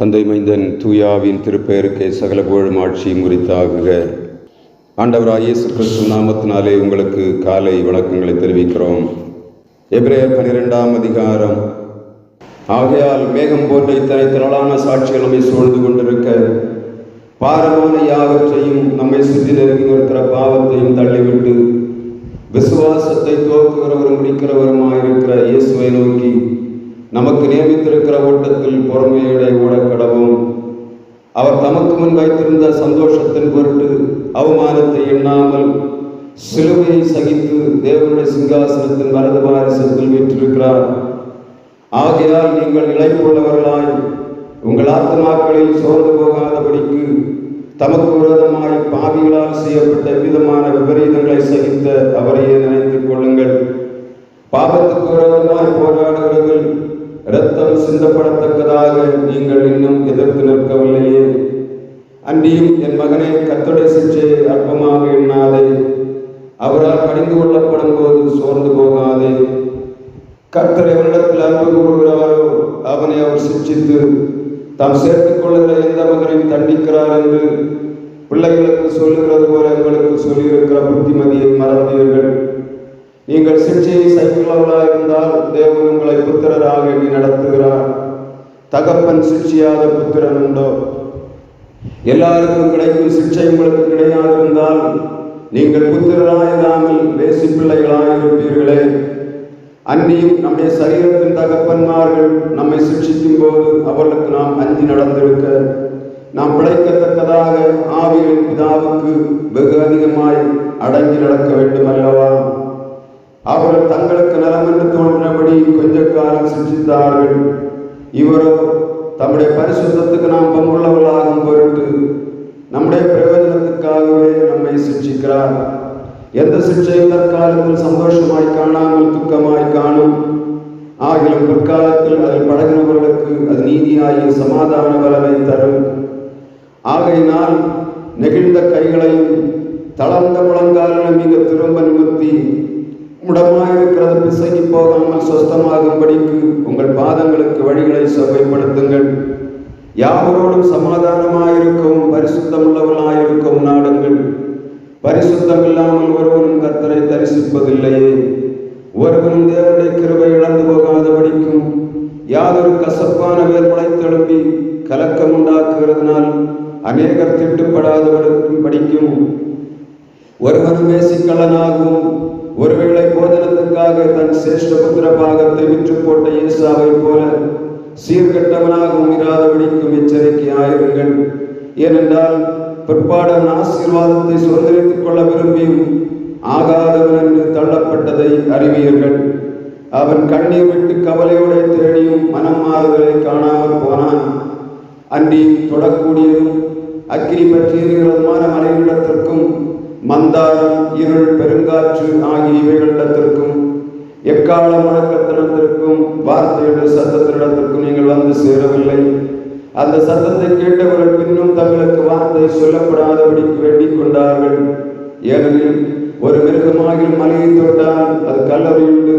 தந்தை மைந்தன் தூயாவின் திருப்பெயருக்கே சகல புகழும் ஆட்சியும் குறித்தாகுக. ஆண்டவராய் இயேசு கிறிஸ்து நாமத்தினாலே உங்களுக்கு காலை வணக்கங்களை தெரிவிக்கிறோம். எப்ரேயர் பனிரெண்டாம் அதிகாரம். ஆகையால் மேகம் போன்ற இத்தனை திரளான சாட்சிகள் நம்மை சூழ்ந்து கொண்டிருக்க பாரமான யாவற்றையும் நம்மை சுற்றி நெருங்கி இருக்கிற பாவத்தையும் தள்ளிவிட்டு விசுவாசத்தை துவக்குகிறவரும் முடிக்கிறவருமாயிருக்கிற இயேசுவை நோக்கி நமக்கு நியமித்திருக்கிற ஓட்டத்தில் பொறுமையடை ஓடக்கடவும் அவர் தமக்கு முன் வைத்திருந்த சந்தோஷத்தின் பொருட்டு அவமானத்தை எண்ணாமல் சிலுவையை சகித்து தேவனுடைய சிங்காசனத்தின் வலது பாரிசத்தில் வீற்றிருக்கிறார். ஆகையால் நீங்கள் இழைப்புள்ளவர்களாய் உங்கள் ஆத்மாக்களில் சோர்ந்து போகாதபடிக்கு தமக்கு விரோதமாய் பாவிகளால் செய்யப்பட்ட விதமான விபரீதங்களை சகித்த அவரையே நினைத்துக் கொள்ளுங்கள். பாவத்துக்கு விரோதமாய் போராடுகிறவர்கள் இரத்தம் சிந்தப்படத்தக்கதாக நீங்கள் இன்னும் எதிர்த்து நிற்கவில்லையே. அன்றியும் என் மகனை கத்தடை சிச்சை அற்பமாக எண்ணாதே. அவரால் கடிந்து கொள்ளப்படும் போது சோர்ந்து போகாதே. கத்தரை எவரிடத்தில் அன்பு கூறுகிறாரோ அவனை அவர் சிக்ஷித்து தாம் சேர்த்துக் கொள்ளுகிற எந்த மகனையும் தண்டிக்கிறார் என்று பிள்ளைகளுக்கு சொல்லுகிறது போல எங்களுக்கு சொல்லியிருக்கிற புத்திமதியை மறந்தீர்கள். நீங்கள் சிக்ஷையை சகிக்கிறவர்களாக இருந்தால் தேவன் உங்களை புத்திரராக எண்ணி நடத்துகிறார். தகப்பன் சிக்ஷியாத புத்திரன் உண்டோ? எல்லாருக்கும் கிடைக்கும் சிக்ஷை உங்களுக்கு கிடையாது இருந்தால் நீங்கள் புத்திரராயிராமல் வேசி பிள்ளைகளாயிருப்பீர்களே அன்னியும் நம்முடைய சரீரத்தின் தகப்பன்மார்கள் நம்மை சிக்ஷிக்கும் போது அவர்களுக்கு நாம் அஞ்சி நடந்திருக்க நாம் பிழைக்கத்தக்கதாக ஆவியின் பிதாவுக்கு வெகு அதிகமாய் அடங்கி நடக்க வேண்டும் அல்லவா? அவர்கள் தங்களுக்கு நலம் என்று தோன்றினபடி கொஞ்ச காலம் சிந்தித்தார்கள். இவரோ தம்முடைய பரிசுத்தத்துக்கு நாம் பங்குள்ளவர்களாகும் பொருட்டு நம்முடைய பிரயோஜனத்துக்காகவே நம்மை சிக்ஷிக்கிறார். எந்த சிக்ஷையும் தற்காலத்தில் சந்தோஷமாய் காணாமல் துக்கமாய் காணும். ஆகிலும் பிற்காலத்தில் அதில் பழகினவர்களுக்கு அது நீதியாகிய சமாதான பலனை தரும். ஆகையினால் நெகிழ்ந்த கைகளையும் தளர்ந்த முழங்காலும் மிக திரும்ப முடமாக இருக்கிறது பிசகி போகாமல் சொஸ்தமாகும்படிக்கு உங்கள் பாதங்களுக்கு வழிகளை செவ்வைப்படுத்துங்கள் யாவரோடும் சமாதானமாயிருக்கும் பரிசுத்தமுள்ளவர்களாயிருக்கும் நாடுங்கள். பரிசுத்தம் இல்லாமல் ஒருவனும் கர்த்தரை தரிசிப்பதில்லையே. ஒருவனும் தேவனுடைய கிருபை இழந்து போகாதபடிக்கும் யாதொரு கசப்பான வேர் முளைத்தெழும்பி கலக்கம் உண்டாக்குகிறதுனால் அநேகர் திட்டுப்படாதவர்களுக்கும் படிக்கும். ஒருவனும் மேசிக்கல்லனாகவும் ஒருவேளை போதனத்துக்காக தன் சிரேஷ்ட புத்திர பாகத்தை விற்று போட்ட இயேசாவை போல சீர்கெட்டவனாகவும் இராதபடிக்கும் எச்சரிக்கையாயிருங்கள் ஏனென்றால் பிற்பாடன் ஆசீர்வாதத்தை சுதந்திரித்துக் கொள்ள விரும்பியும் ஆகாதவன் என்று தள்ளப்பட்டதை அறிவீர்கள். அவன் கண்ணீர் விட்டு கவலையோடு தேடியும் மனம் மாறுதலை காணாமல் போனான். அன்றி தொடக்கூடியதும் அக்கினி பற்றியிருக்கிறதுமான மலையிடத்திற்கும் மந்தாரம் இருள் பெருங்காற்று ஆகிய இவைகளிடத்திற்கும் எக்கால முழக்கத்திடத்திற்கும் வார்த்தையுடைய சத்தத்தினிடத்திற்கும் நீங்கள் வந்து சேரவில்லை. அந்த சத்தத்தை கேட்டவர்கள் பின்னும் தங்களுக்கு வார்த்தை சொல்லப்படாதபடிக்கு வேண்டிக் கொண்டார்கள். ஏனெனில் ஒரு மிருகமாகில் மலையை தொட்டால் அது கல்லறியுண்டு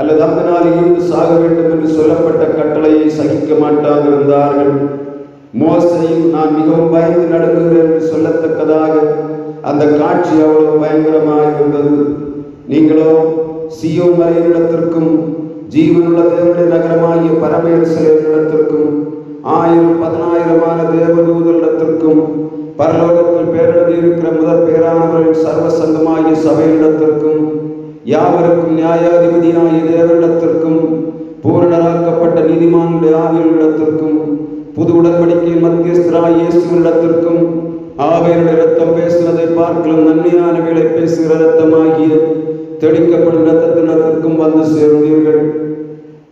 அல்லது அம்பினால் இருந்து சாக வேண்டும் என்று சொல்லப்பட்ட கட்டளையை சகிக்க மாட்டாதிருந்தார்கள். மோசையும் நான் மிகவும் பயந்து நடுங்குகிறேன் என்று சொல்லத்தக்கதாக அந்த காட்சி அவ்வளவு பயங்கரமாக இருந்தது. நீங்களோ சியோ மலையினிடத்திற்கும் ஜீவனுள்ள தேவனுடைய நகரமாகிய பரமேஸ்வரனிடத்திற்கும் ஆயிரம் பதினாயிரமான தேவதூதரிடத்திற்கும் பரலோகத்தில் பேரடி இருக்கிற முதற் பேரானவர்களின் சர்வ சங்கமாகிய சபையிடத்திற்கும் யாவருக்கும் நியாயாதிபதியாகிய தேவனிடத்திற்கும் பூரணராக்கப்பட்ட நீதிமானுடைய ஆவியனிடத்திற்கும் புது உடன்படிக்கை மத்தியஸ்தராக இயேசுவனிடத்திற்கும் ஆவேருடைய ரத்தம் பேசுகிறதை பார்க்கலாம் நன்மையானவைகளை பேசுகிற ரத்தமாகிய தெளிக்கப்படும் ரத்தத்தினத்திற்கும் வந்து சேர்ந்தீர்கள்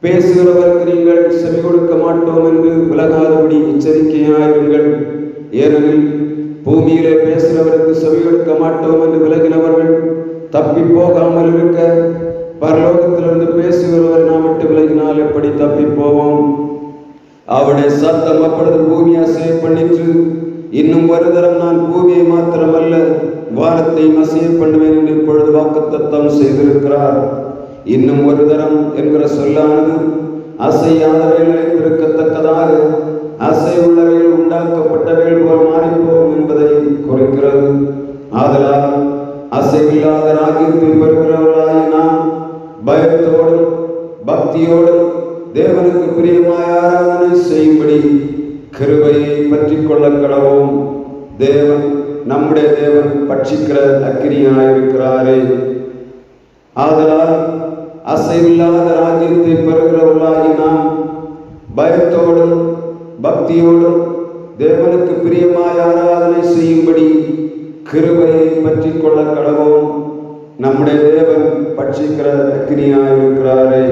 பேசுகிறவருக்கு நீங்கள் செவி கொடுக்க மாட்டோம் என்று விலகாதபடி எச்சரிக்கையாயிருங்கள். ஏனெனில் பூமியிலே பேசுகிறவருக்கு செவி கொடுக்க மாட்டோம் என்று விலகினவர்கள் தப்பி போகாமல் இருக்க பரலோகத்திலிருந்து பேசுகிறவர் நாம் விட்டு விலகினால் எப்படி தப்பி போவோம்? அவருடைய சத்தம் அப்பொழுது பூமி சேவ் பண்ணிற்று. இன்னும் ஒரு தரம் நான் பூமியை மாத்திரமல்ல வாரத்தை மசீர் பண்ணுவேன் என்று இப்பொழுது வாக்குத்தத்தம் செய்திருக்கிறார். இன்னும் ஒரு தரம் என்கிற சொல்லானது அசையாதவை இருக்கத்தக்கதாக அசை உள்ளவைகள் உண்டாக்கப்பட்டவைகள் போல் மாறிப்போம் என்பதை குறிக்கிறது. ஆதலால் அசைவில்லாத ராஜ்யத்தை பெறுகிறவர்களாய் நாம் பயத்தோடும் பக்தியோடும் தேவனுக்கு பிரியமாய் ஆராதனை செய்யும்படி கிருபையை பற்றிக் கொள்ள கடவும் தேவன் நம்முடைய தேவன் பட்சிக்கிற அக்கினியாயிருக்கிறாரே ஆதலால் அசைவில்லாத ராஜ்யத்தை பெறுகிறவர்களாகி நாம் பயத்தோடும் பக்தியோடும் தேவனுக்கு பிரியமாய் ஆராதனை செய்யும்படி கிருபையை பற்றி கொள்ள கடவும் நம்முடைய தேவன் பட்சிக்கிற அக்கினியாயிருக்கிறாரே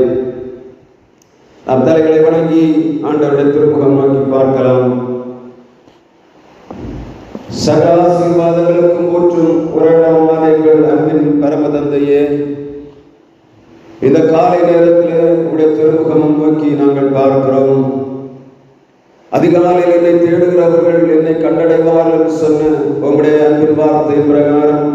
நம் தலைகளை வணங்கி ஆண்டவருடைய திருமுகம் பார்க்கலாம். சகல ஆசீர்வாதங்களுக்கும் போற்றும் உரடமான எங்கள் அன்பின் பரமதந்தையே இந்த காலை நேரத்தில் உடைய திருமுகம் நோக்கி நாங்கள் பார்க்கிறோம். அதிகாலையில் என்னை தேடுகிறவர்கள் என்னை கண்டடைவார்கள் சொன்ன உங்களுடைய அன்பின் வார்த்தை பிரகாரம்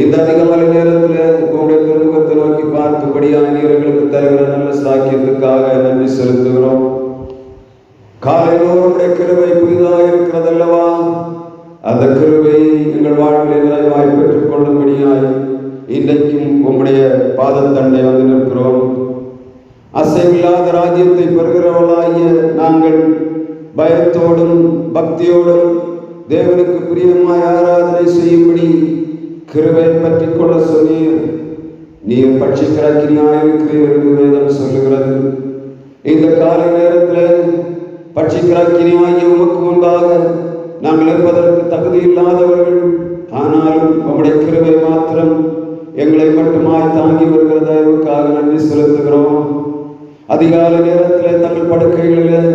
இந்த அதிக மலை நேரத்தில் உங்களுடைய திருமுகத்தை நோக்கி பார்க்கும்படியாக நீர்களுக்கு தருகிற நல்ல சாக்கியத்துக்காக நன்றி செலுத்துகிறோம். காலையிலோடு உடைய கிருபை புதிதாக இருக்கிறதல்லவா? அந்த கிருவை எங்கள் வாழ்வில் நிறைவாய் பெற்றுக் கொள்ளும்படியாய் இன்றைக்கும் உங்களுடைய பாதத்தண்டை வந்து நிற்கிறோம். அசைவில்லாத ராஜ்யத்தை பெறுகிறவர்களாகிய நாங்கள் பயத்தோடும் பக்தியோடும் தேவனுக்கு பிரியமாய் ஆராதனை செய்யும்படி கிருபையை பற்றி கொள்ள சொன்னீர். நீர் பட்சிக்கிற அக்கினியாயிருக்கிறீர் என்று வேதம் சொல்லுகிறது. இந்த காலை நேரத்தில் பட்சிக்கிற அக்கினியாகிய உமக்கு முன்பாக நாங்கள் இருப்பதற்கு தகுதி இல்லாதவர்கள் ஆனாலும் உம்முடைய கிருபை மாத்திரம் எங்களை மட்டுமாய் தாங்கி வருகிற தயவுக்காக நன்றி செலுத்துகிறோம். அதிகாலை நேரத்தில் தங்கள் படுக்கைகளில்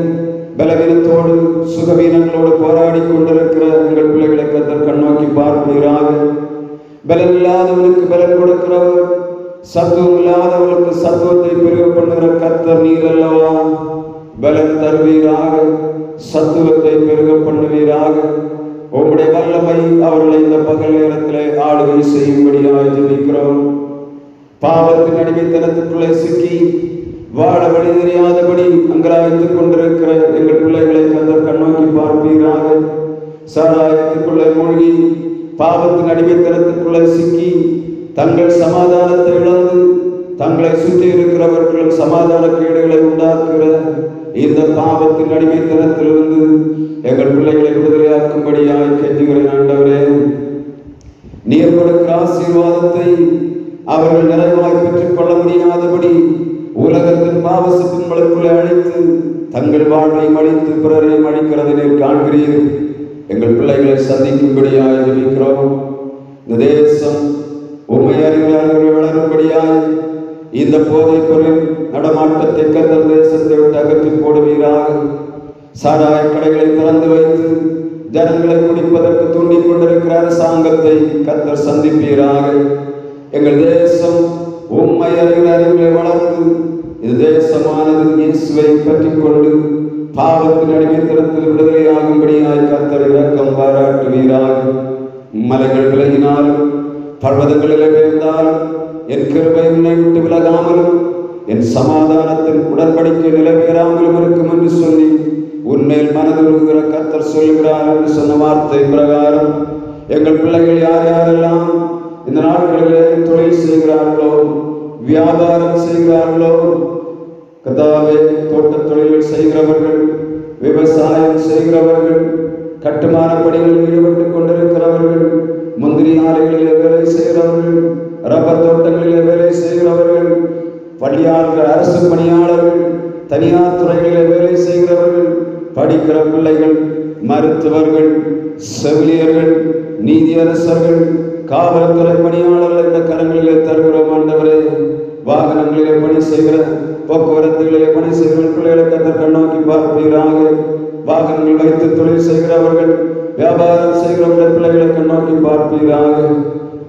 பலவீனத்தோடு சுகவீனங்களோடு போராடி கொண்டிருக்கிற எங்கள் பிள்ளைகளை கத்தர் கண்ணோக்கி பார்ப்பீராக. பலன் இல்லாதவனுக்கு பலன் கொடுக்கிறவர். சத்துவம் இல்லாதவனுக்கு சத்துவத்தை பிரிவு பண்ணுகிற கத்தர் நீர் அல்லவா பலன் தருவீராக. சத்துவத்தை பெருக பண்ணுவீராக. உங்களுடைய வல்லமை அவர்களை இந்த பகல் நேரத்திலே ஆளுகை செய்யும்படியாக ஜெபிக்கிறோம். பாவத்தின் அடிமைத்தனத்துக்குள்ளே சிக்கி வாழ வழி தெரியாதபடி அங்கலாய்த்துக் கொண்டிருக்கிற எங்கள் பிள்ளைகளை கந்தர் கண்ணோக்கி பார்ப்பீராக. சாராயத்துக்குள்ளே மூழ்கி பாவத்தின் அடிமைத்தனத்துக்குள்ளே சிக்கி தங்கள் சமாதானத்தை இழந்து தங்களை சுற்றி இருக்கிறவர்களும் சமாதான கேடுகளை உண்டாக்குகிற இந்த பாவத்தின் அடிமைத்தனத்திலிருந்து எங்கள் பிள்ளைகளை விடுதலையாக்கும்படியாக கெஞ்சுகிறேன் ஆண்டவரே. நீர் கொடுக்கிற ஆசீர்வாதத்தை அவர்கள் நிறைவாய் பெற்றுக் கொள்ள முடியாதபடி உலகத்தின் பாவசத்தின் வளர்ப்புகளை அழைத்து தங்கள் வாழ்வை மடித்து பிறரையும் அழிக்கிறதை நீர் காண்கிறீர்கள் எங்கள் பிள்ளைகளை சந்திக்கும்படியாய் ஜெபிக்கிறோம். இந்த தேசம் உண்மை அறிஞர்கள் வளரும்படியாய் இந்த போதை பொருள் நடமாட்டத்தை கத்தர் தேசத்தை விட்டு அகற்றி போடுவீராக. சாராய கடைகளை திறந்து வைத்து ஜனங்களை குடிப்பதற்கு தூண்டிக் கொண்டிருக்கிற அரசாங்கத்தை கத்தர் சந்திப்பீராக. எங்கள் தேசம் உண்மை அறிஞர் அறிவுகளை வளர்ந்து இது தேசமானது இயேசுவை பற்றி கொண்டு பாவத்தின் அடிமைத்தனத்தில் விடுதலையாகும்படியாய் கத்தர் இரக்கம் பாராட்டுவீராக மலைகள் விலகினாலும் பர்வதங்களில் விழுந்தாலும் என் கிருபை உன்னை விட்டு விலகாமலும் என் சமாதானத்தின் உடன்படிக்கை நிலைவேறாமலும் இருக்கும் என்று சொல்லி உன்மேல் மனதுருகிற கத்தர் சொல்கிறார் என்று சொன்ன வார்த்தை பிரகாரம். எங்கள் பிள்ளைகள் யார் யாரெல்லாம் இந்த நாட்களிலே தொழில் செய்கிறார்களோ வியாபாரம் செய்கிறார்களோ கதாவே தோட்டத் தொழில்கள் செய்கிறவர்கள் விவசாயம் செய்கிறவர்கள் கட்டுமான பணிகளில் ஈடுபட்டுக் கொண்டிருக்கிறவர்கள் முந்திரி ஆலைகளிலே வேலை செய்கிறவர்கள் ரப்பர் தோட்டங்களிலே வேலை செய்கிறவர்கள் பணியாளர்கள் அரசு பணியாளர்கள் தனியார் துறைகளிலே வேலை செய்கிறவர்கள் படிக்கிற பிள்ளைகள் மருத்துவர்கள் செவிலியர்கள் நீதியரசர்கள் காவல்துறை பணியாளர்கள் இந்த கரங்களிலே தருகிறோம் ஆண்டவரே. வாகனங்களிலே பணி செய்கிற போக்குவரத்துகளிலே பணி செய்கிறவர்கள் பிள்ளைகளை கத்தர் கண்ணோக்கி பார்ப்பீராக வாகனங்கள் வைத்து தொழில் செய்கிறவர்கள் வியாபாரம் செய்கிறவர்கள் பிள்ளைகளை கண்ணோக்கி பார்ப்பீராக.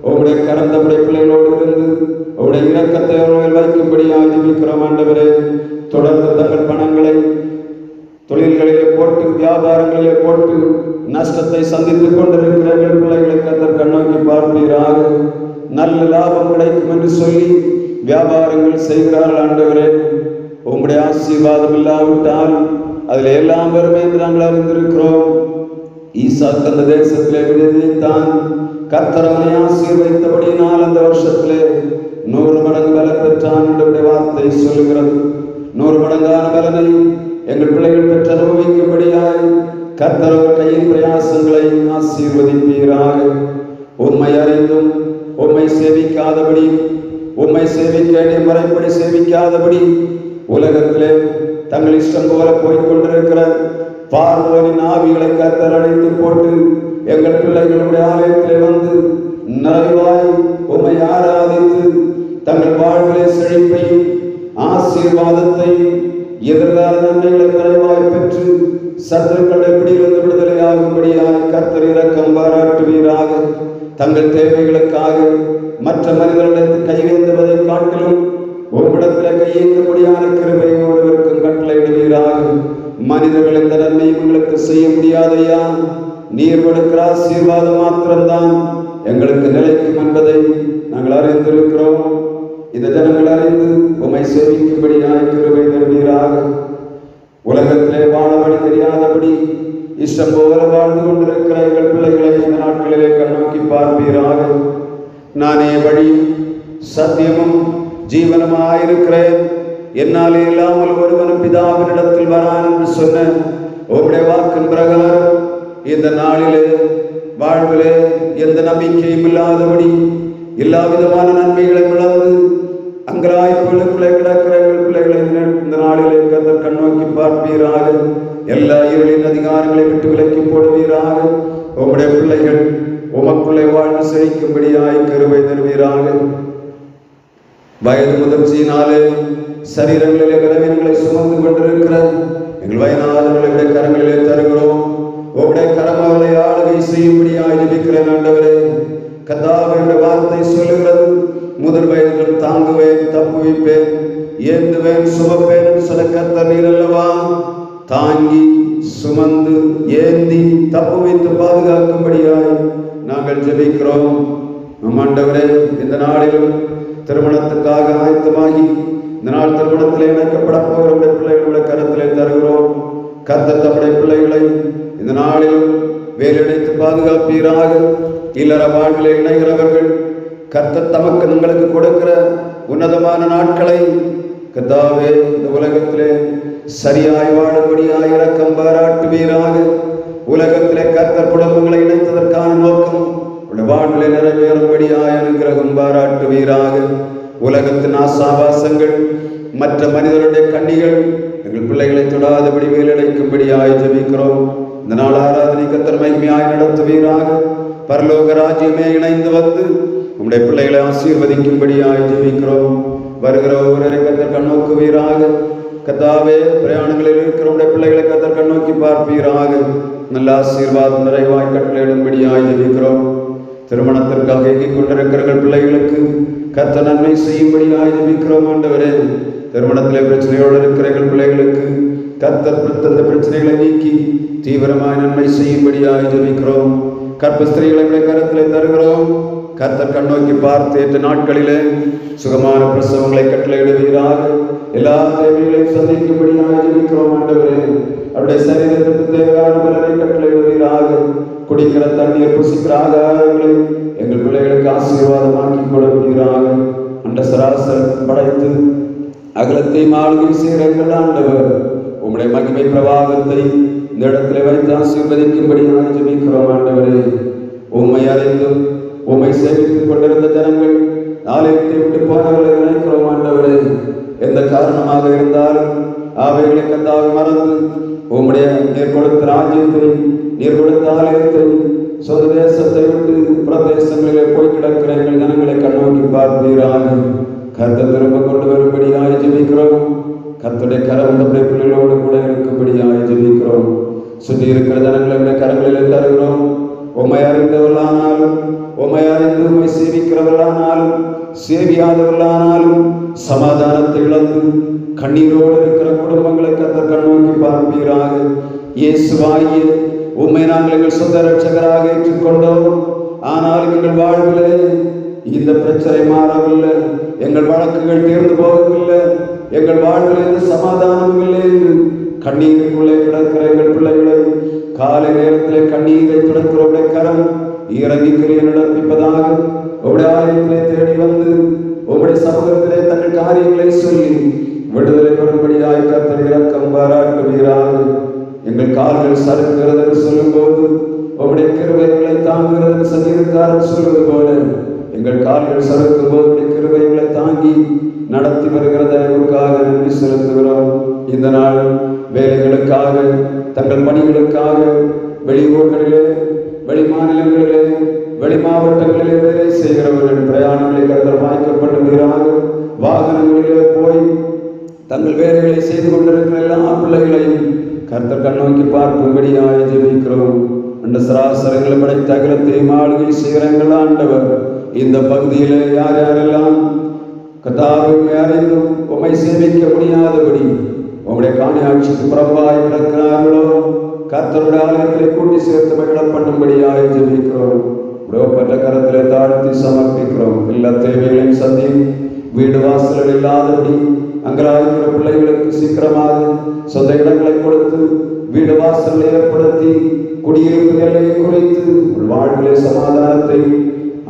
உங்களுடைய கரம் பிள்ளைகளோடு இருந்து உங்களுடைய இறக்கத்தை அவர்கள் வைக்கும்படியாக ஜெபிக்கிறோம் ஆண்டவரே. தொடர்ந்து தங்கள் பணங்களை தொழில்களிலே போட்டு வியாபாரங்களிலே போட்டு நஷ்டத்தை சந்தித்துக் கொண்டிருக்கிற பிள்ளைகளை கத்தர் கண்ணோக்கி பார்ப்பீராக. நல்ல லாபம் கிடைக்கும் என்று சொல்லி வியாபாரங்கள் செய்கிறார்கள் ஆண்டவரே. உங்களுடைய ஆசீர்வாதம் இல்லாவிட்டால் அதில் எல்லாம் வறுமை என்று நாங்கள் அறிந்திருக்கிறோம். ஈசா தந்த தேசத்திலே விதைத்தான் கர்த்தரவனை ஆசீர்வைத்தபடியினால் அந்த வருஷத்திலே நூறு மடங்கு பல பெற்றான் என்று வார்த்தை சொல்லுகிறது. நூறு மடங்கான பலனை எங்கள் பிள்ளைகள் பெற்று அனுபவிக்கும்படியாய் கர்த்தரவர் கையின் பிரயாசங்களை ஆசீர்வதிப்பீராக. உண்மை அறிந்தும் உண்மை சேவிக்காதபடி உம்மை சேவிக்க வேண்டிய முறைப்படி சேவிக்காதபடி உலகத்திலே தங்கள் இஷ்டம் போல போய்க் கொண்டிருக்கிற பார்வோனின் ஆவிகளை கத்தர் அழைத்து போட்டு எங்கள் பிள்ளைகளுடைய ஆலயத்திலே வந்து நிறைவாய் உம்மை ஆராதித்து தங்கள் வாழ்விலே செழிப்பையும் ஆசீர்வாதத்தையும் எதிர்கால நன்மைகளை நிறைவாய் பெற்று சத்துருக்கள் இருந்து விடுதலையாகும்படியாக கர்த்தர் இரக்கம் பாராட்டுவீராக. தங்கள் தேவைகளுக்காக மற்ற மனிதர்களிடத்தில் கைவேந்துவதை காட்டிலும் உங்களிடத்தில் கையேந்தபடியான கிருபை ஒருவருக்கும் கட்டளையிடுவீராக. மனிதர்கள் இந்த நன்மை உங்களுக்கு செய்ய முடியாதையா? நீர் கொடுக்கிற ஆசீர்வாதம் மாத்திரம்தான் எங்களுக்கு நிலைக்கும் என்பதை நாங்கள் அறிந்திருக்கிறோம். இந்த ஜனங்கள் அறிந்து உமை சேவிக்கும்படியாய் கிருபை தருவீராக. உலகத்திலே வாழ வழி தெரியாதபடி இஷ்டம் போல வாழ்ந்து கொண்டிருக்கிற எங்கள் பிள்ளைகளை இந்த நாட்களிலே கண்ணோக்கி பார்ப்பீராக. நானே வழி சத்தியமும் ஜீவனமாயிருக்கிறேன் என்னாலே இல்லாமல் ஒருவனும் பிதாவினிடத்தில் வரான் என்று சொன்ன உங்களுடைய வாக்கின் பிரகாரம் இந்த நாளிலே வாழ்விலே எந்த நம்பிக்கையும் இல்லாதபடி எல்லா விதமான நன்மைகளை இழந்து அங்கராய்ப்புகளுக்குள்ளே கிடக்கிற எங்கள் பிள்ளைகளை இந்த நாளிலே கண்ணோக்கி பார்ப்பீராக. எல்லா இருளின் அதிகாரங்களை விட்டு விலக்கி போடுவீராக. உங்களுடைய பிள்ளைகள் உமக்குள்ளே வாழ்ந்து செழிக்கும்படியாய் கருவை தருவீராக. வயது முதிர்ச்சியினாலே சரீரங்களிலே பலவீனங்களை சுமந்து கொண்டிருக்கிற எங்கள் வயநாதர்களுடைய கரங்களிலே தருகிறோம். உங்களுடைய கரமாவளை ஆளுகை செய்யும்படியாய் ஜெபிக்கிறேன் ஆண்டவரே. கதாவுடைய வார்த்தை சொல்லுகிறது. முதல் வயதில் தாங்குவேன் தப்புவிப்பேன் ஏந்துவேன் சுமப்பேன் என்று சொல்ல கர்த்தர் நீர் அல்லவா? தாங்கி சுமந்து ஏந்தி தப்பு வைத்து பாதுகாக்கும்படியாய் நாங்கள் ஜெபிக்கிறோம். நம் ஆண்டவரே இந்த நாளிலும் திருமணத்துக்காக ஆயத்தமாகி இந்த நாள் திருமணத்தில் இணைக்கப்பட போகிற பிள்ளைகளுடைய கருத்திலே தருகிறோம். கத்த தம்முடைய பிள்ளைகளை இந்த நாளிலும் வேலையடைத்து பாதுகாப்பீராக. இல்லற வாழ்விலே இணைகிறவர்கள் கத்த தமக்கு உங்களுக்கு கொடுக்கிற உன்னதமான நாட்களை கத்தாவே இந்த உலகத்திலே சரியாய் வாழும்படியாய் இறக்கம் பாராட்டுவீராக. உலகத்திலே கர்த்தர் குடும்பங்களை இணைத்ததற்கான நோக்கம் உடைய நிறைவேறும்படியாய் அனுகிரகம் பாராட்டுவீராக. உலகத்தின் ஆசாபாசங்கள் மற்ற மனிதருடைய கண்ணிகள் எங்கள் பிள்ளைகளை தொடாதபடி வேலடைக்கும்படியாய் ஜபிக்கிறோம். இந்த நாள் ஆராதனை கத்தர் மகிமையாய் நடத்துவீராக. பரலோக ராஜ்யமே இணைந்து வந்து உங்களுடைய பிள்ளைகளை ஆசீர்வதிக்கும்படியாய் ஜபிக்கிறோம். வருகிற ஒவ்வொரு கத்தர் கண்ணோக்குவீராக. கத்தாவே பிரயாணங்களில் இருக்கிற பிள்ளைகளை கத்தர் கண்ணோக்கி பார்ப்பீராக. நல்ல ஆசீர்வாதம் நிறைவாய் கட்டளையிடும்படியாய் ஜெபிக்கிறோம். திருமணத்திற்காக இயங்கிக் கொண்டிருக்கிற பிள்ளைகளுக்கு கத்த நன்மை செய்யும்படியாய் ஜெபிக்கிறோம் ஆண்டவரே. திருமணத்திலே பிரச்சனையோடு இருக்கிறார்கள் பிள்ளைகளுக்கு கத்தர் தந்த பிரச்சனைகளை நீக்கி தீவிரமாய் நன்மை செய்யும்படியாய் ஜெபிக்கிறோம். ஸ்திரீகளை கரத்திலே தருகிறோம். கத்தர் கண்ணோக்கி பார்த்து எட்டு நாட்களிலே சுகமான பிரசவங்களை கட்டளையிடுவீராக. எல்லா தேவைகளையும் சந்திக்கும்படியாக ஜெபிக்கிறோம் ஆண்டவரே. அவருடைய சரீரத்திற்கு தேவையான பலனை கட்டளையிடுவீராக. குடிக்கிற தண்ணீர் புசிக்கிற ஆகாரங்களை எங்கள் பிள்ளைகளுக்கு ஆசீர்வாதமாக்கி கொடுப்பீராக. அண்ட சராசர் படைத்து அகலத்தை மாளிகை செய்கிற எங்கள் ஆண்டவர் உங்களுடைய மகிமை பிரவாகத்தை இந்த இடத்துல வைத்து ஆசீர்வதிக்கும்படியாக ஜெபிக்கிறோம் ஆண்டவரே. உண்மை அறிந்தும் உண்மை சேமித்துக் கொண்டிருந்த ஜனங்கள் ஆலயத்தை விட்டு போனவர்களை நினைக்கிறோம் ஆண்டவரே. எந்த காரணமாக இருந்தாலும் அவைகளை கந்தாவை மறந்து உம்முடைய நீர் கொடுத்த ராஜ்யத்தை நீர் கொடுத்த ஆலயத்தை சொந்த தேசத்தை விட்டு பிரதேசங்களிலே போய் கிடக்கிற எங்கள் ஜனங்களை கண்ணோக்கி பார்ப்பீராக. கருத்த திரும்ப கொண்டு வரும்படியாக ஜெபிக்கிறோம். கத்துடைய கரம் நம்முடைய பிள்ளைகளோடு கூட இருக்கும்படியாக ஜெபிக்கிறோம். சுற்றி இருக்கிற ஜனங்களுடைய கரங்களில் தருகிறோம். உமை அறிந்தவர்களானாலும் உமை அறிந்து உமை சேவிக்கிறவர்களானாலும் சேவியாதவர்களானாலும் சமாதானத்தை இழந்து கண்ணீரோடு இருக்கிற குடும்பங்களை கத்தர் கண்ணோக்கி பார்ப்பீராக இயேசுவாகிய உண்மை நாங்கள் எங்கள் சொந்த ரட்சகராக ஏற்றுக்கொண்டோம். ஆனாலும் எங்கள் வாழ்விலே இந்த பிரச்சனை மாறவில்லை. எங்கள் வழக்குகள் தீர்ந்து போகவில்லை. எங்கள் வாழ்வில் எந்த சமாதானமும் இல்லை என்று கண்ணீருக்குள்ளே கிடக்கிற எங்கள் பிள்ளைகளை காலை நேரத்தில் கண்ணீரை துடைக்கிற கரம் இறங்கி கிரியை நடப்பிப்பதாக உடைய ஆலயத்திலே தேடி வந்து உங்களுடைய சமூகத்திலே தங்கள் காரியங்களை சொல்லி விடுதலை பெறும்படியாய் கத்தர் இறக்கம் பாராட்டுவீராக. எங்கள் கால்கள் சறுக்கிறது என்று சொல்லும்போது உங்களுடைய கிருபைகளை தாங்குகிறது என்று சங்கீதக்காரன் சொல்வது போல எங்கள் கால்கள் சறுக்கும் போது உடைய கிருபைகளை தாங்கி நடத்தி வருகிற தயவுக்காக நன்றி செலுத்துகிறோம். இந்த நாள் வேலைகளுக்காக தங்கள் பணிகளுக்காக வெளியூர்களிலே வெளி மாநிலங்களிலே வெளி மாவட்டங்களிலே வேலை செய்கிறவர்கள் பிரயாணங்களை கருத்தர் வாய்க்கப்பட்டுகிறாக வாகனங்களிலே போய் தங்கள் வேலைகளை செய்து கொண்டிருக்கிற எல்லா பிள்ளைகளையும் கர்த்தர் கண்ணோக்கி பார்க்கும்படியாய் ஜெபிக்கிறோம். அந்த சராசரங்களை படைத்த அகிலத்தையும் ஆளுகை செய்கிற ஆண்டவர் இந்த பகுதியிலே யார் யாரெல்லாம் கதாவை அறிந்தும் உமை சேமிக்க முடியாதபடி உம்முடைய காணியாட்சிக்கு புறம்பாய் கிடக்கிறார்களோ கர்த்தருடைய ஆலயத்திலே கூட்டி சேர்த்து மகிழ பண்ணும்படியாய் ஜெபிக்கிறோம். உடவப்பட்ட கரத்திலே தாழ்த்தி சமர்ப்பிக்கிறோம். எல்லா தேவைகளையும் சந்தி வீடு வாசல்கள் இல்லாதபடி அங்கராய்கிற பிள்ளைகளுக்கு சீக்கிரமாக சொந்த இடங்களை கொடுத்து வீடு வாசல் ஏற்படுத்தி குடியிருப்பு நிலையை குறித்து வாழ்விலே சமாதானத்தை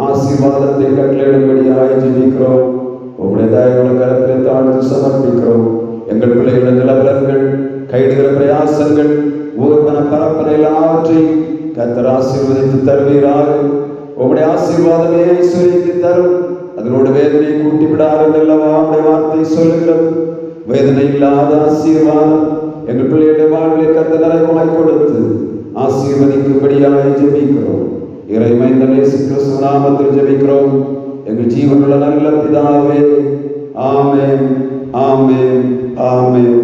ஆசீர்வாதத்தை கட்டளையிடும்படியாக ஜெபிக்கிறோம். உங்களுடைய தயவுள்ள கரத்திலே தாழ்த்து சமர்ப்பிக்கிறோம். எங்கள் பிள்ளைகளின் நிலவரங்கள் கைடுகிற பிரயாசங்கள் ஊர்வன பரப்பனை எல்லாவற்றையும் கத்தர் ஆசீர்வதித்து தருவீராக. உங்களுடைய ஆசீர்வாதமே ஐஸ்வர்யத்தை தரும். அதனோடு வேதனையை கூட்டி விடார்கள் அல்லவா அவருடைய வார்த்தை சொல்லுகிறது. வேதனை இல்லாத ஆசீர்வாதம் எங்கள் பிள்ளையுடைய வாழ்வில் கத்த நிறைவாய் கொடுத்து ஆசீர்வதிக்கும்படியாக ஜெபிக்கிறோம். இறை மைந்தன் இயேசு நாமத்தில் ஜெபிக்கிறோம். எங்கள் ஜீவனுள்ள நல்ல பிதாவே ஆமென் ஆமென் ஆமென்.